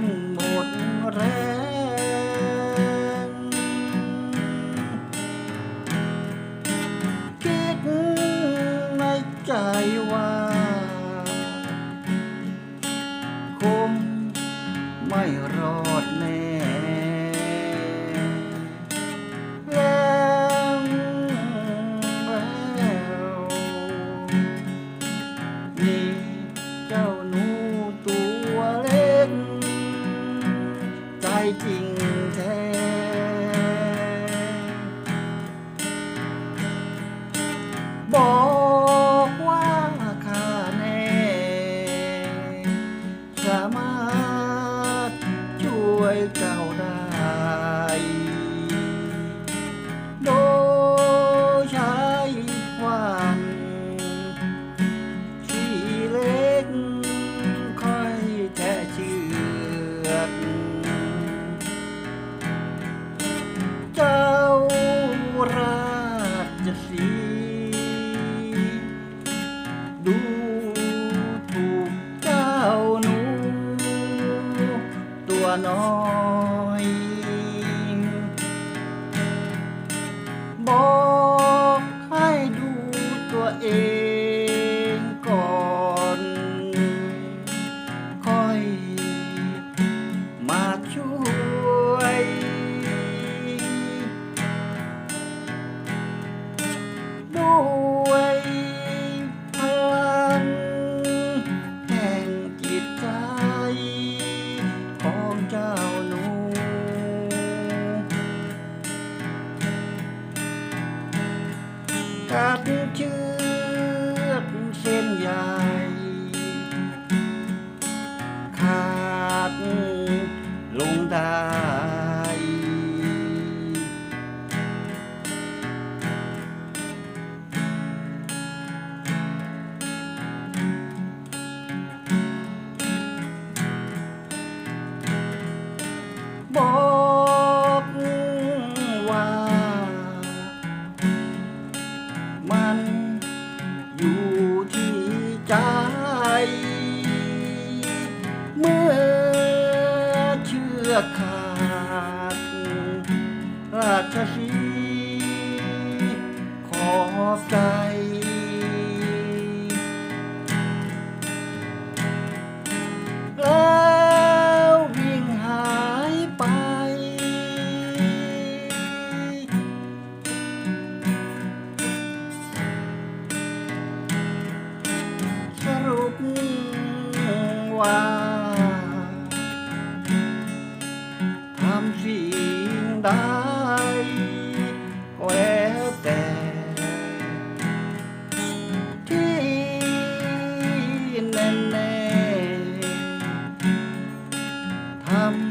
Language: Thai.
นหมดแรงเก็บในใจว่า เจ้าได้ nós. stop ขาดราชสีขอใจ I'm